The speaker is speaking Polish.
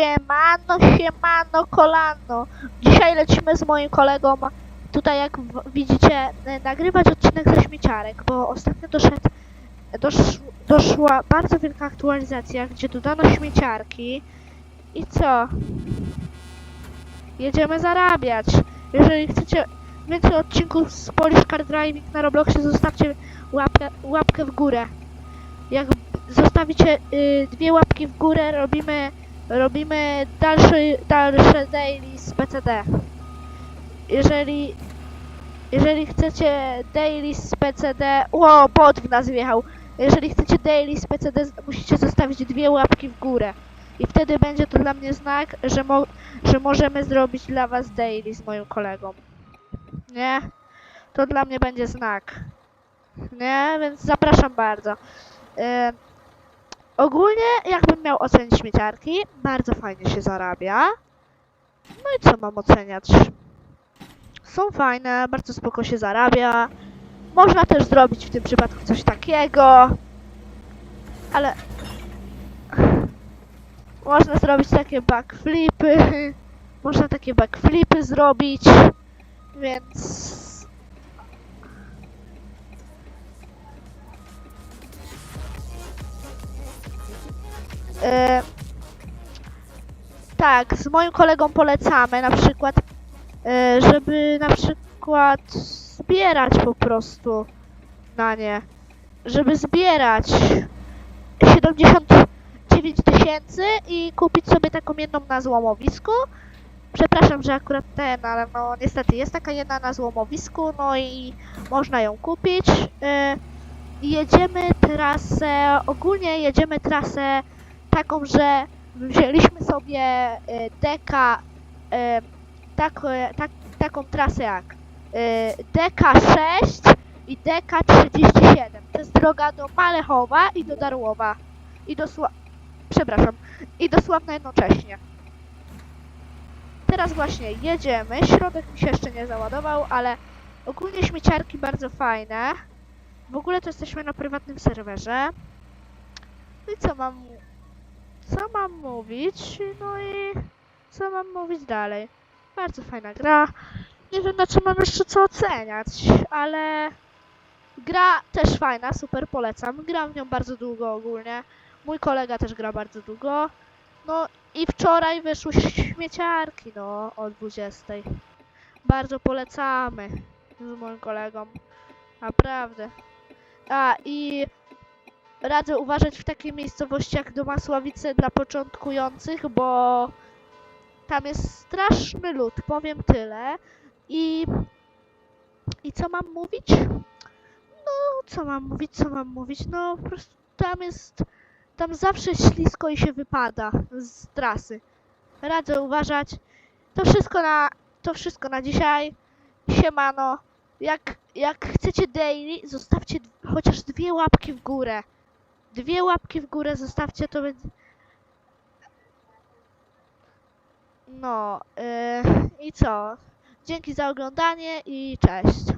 Siemano, siemano, kolano. Dzisiaj lecimy z moim kolegą, tutaj jak widzicie, y, nagrywać odcinek ze śmieciarek, bo ostatnio doszedł, dosz, doszła bardzo wielka aktualizacja, gdzie dodano śmieciarki. I co? Jedziemy zarabiać. Jeżeli chcecie więcej odcinków z Polish Car Driving na Robloxie, zostawcie łapkę, łapkę w górę. Jak zostawicie y, dwie łapki w górę, robimy robimy dalszy, dalsze daily z PCD. Jeżeli jeżeli chcecie daily z PCD, o, bot w nas wjechał. Jeżeli chcecie daily z PCD, musicie zostawić dwie łapki w górę. I wtedy będzie to dla mnie znak, że, mo że możemy zrobić dla was daily z moim kolegą. Nie? To dla mnie będzie znak. Nie? Więc zapraszam bardzo. Ym, Ogólnie, jakbym miał ocenić śmieciarki, bardzo fajnie się zarabia. No i co mam oceniać? Są fajne, bardzo spoko się zarabia. Można też zrobić w tym przypadku coś takiego. Ale... Można zrobić takie backflipy. Można takie backflipy zrobić. Więc... tak, z moim kolegą polecamy na przykład, e, żeby na przykład zbierać po prostu na nie. Żeby zbierać 79 tysięcy i kupić sobie taką jedną na złomowisku. Przepraszam, że akurat ten, ale no niestety jest taka jedna na złomowisku, no i można ją kupić. E, jedziemy trasę, ogólnie jedziemy trasę taką, że wzięliśmy sobie e, deka, e, tak, e, tak, taką trasę jak e, DK6 i DK37. To jest droga do Malechowa i do Darłowa. I do Sła... Przepraszam. I do Sławna jednocześnie. Teraz właśnie jedziemy. Środek mi się jeszcze nie załadował, ale ogólnie śmieciarki bardzo fajne. W ogóle to jesteśmy na prywatnym serwerze. No i co mam mam mówić? No i co mam mówić dalej? Bardzo fajna gra. Nie wiem na czym mam jeszcze co oceniać, ale gra też fajna, super polecam. Gram w nią bardzo długo ogólnie. Mój kolega też gra bardzo długo. No i wczoraj wyszły śmieciarki, no, o 20. Bardzo polecamy z moim kolegą. Naprawdę. A i radzę uważać w takiej miejscowości jak Domasławice dla początkujących, bo tam jest straszny lud, powiem tyle. I, I co mam mówić? No, co mam mówić, co mam mówić? No, po prostu tam jest, tam zawsze ślisko i się wypada z trasy. Radzę uważać. To wszystko na, to wszystko na dzisiaj. Siemano. Jak, jak chcecie daily, zostawcie chociaż dwie łapki w górę. Dwie łapki w górę zostawcie, to będzie... No, yy, i co? Dzięki za oglądanie i cześć.